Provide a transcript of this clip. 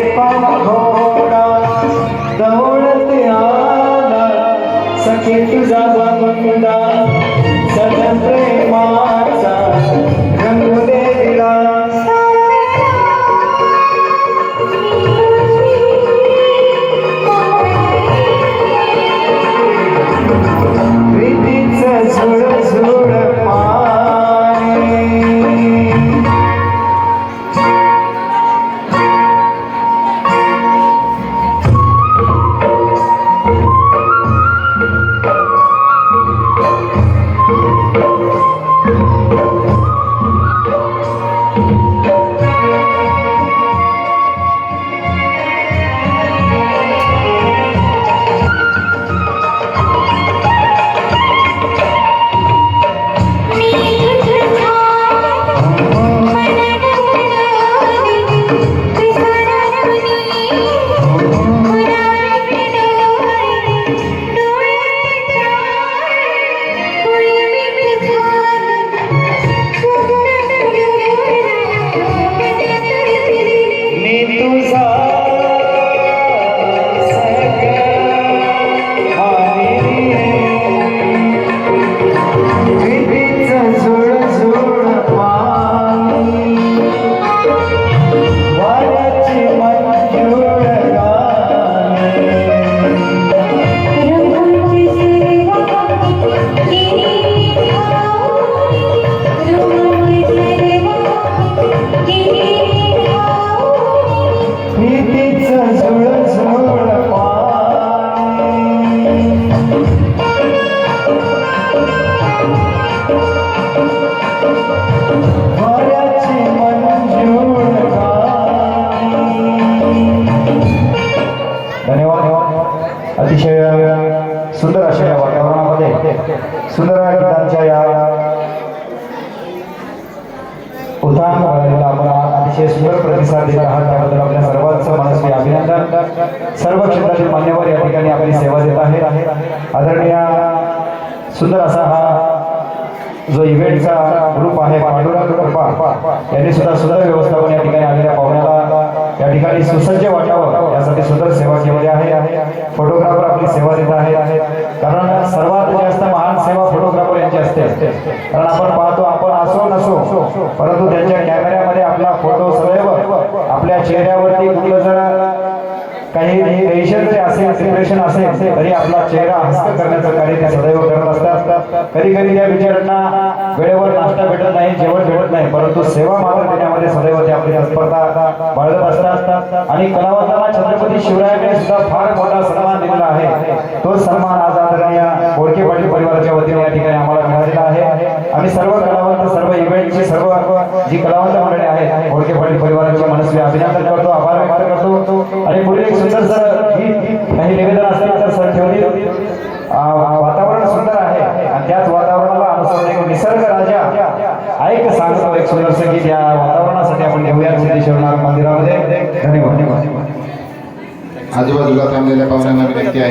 घोडा दौडत आला. सखे तुझा बंदा अतिशय सुंदर अशा या वातावरणामध्ये सुंदर गीतांच्या या उदाहरण बघायला आपण अतिशय सुंदर प्रतिसाद देत आहात. त्याबद्दल आपल्या सर्वांचं मनस्वी अभिनंदन. सर्व क्षेत्रातील मान्यवर या ठिकाणी आपली सेवा देत आहेत. आदरणीय सुंदर असा हा जो इव्हेंटचा ग्रुप आहे पांडुरा कृपा यांनी सुद्धा सुंदर व्यवस्थापन या ठिकाणी आलेल्या पाहुण्याला या ठिकाणी सुसज्ज वाटावं यासाठी सुंदर सेवा केलेली आहे फोटोग्राफर आपली सेवा देत आहेत कारण सर्वात जास्त महान सेवा फोटोग्राफर यांची असते कारण आपण पाहतो आपण असो नसो परंतु त्यांच्या कॅमेऱ्यामध्ये आपला फोटो सदैव आपल्या चेहऱ्यावरती कुठलं जर काही टेन्शन जरी असेल डिप्रेशन असेल तरी आपला चेहरा हस्त करण्याचं कार्य ते सदैव करत असतात. कधी कधी त्या विचारांना वेळेवर नाश्ता भेटत नाही जेवण भेटत सेवा मात्र देण्यामध्ये सदैव ते आपली तत्परता बाळगत असतात. आणि कलावंतांना छत्रपती शिवरायांनी सुद्धा फार मोठा सन्मान दिलेला आहे. तो सन्मान आज आदरणीय बोडके पाटील परिवाराच्या वतीने या ठिकाणी आम्हाला मिळालेला आहे. आम्ही सर्व कलावंत सर्व इव्हेंटची सर्व जी कलावंत मंडळी आहेत बोडके पाटील परिवाराचे मनस्वी अभिनंदन करतो आभार व्यक्त करतो. आणि पुढील एक सुंदर सर गीत काही निवेदन असतील तर सर ठेवतील आ- वातावरण सुंदर आहे आणि त्याच वातावरणाला अनुसरून एक निसर्ग राजा ऐक सांगतो एक सुंदरसं गीत या वातावरणासाठी आपण घेऊया सिद्धेश्वरनाथ मंदिरामध्ये. धन्यवाद. आजूबाजूला थांबलेल्या पाहुण्यांना विनंती आहे.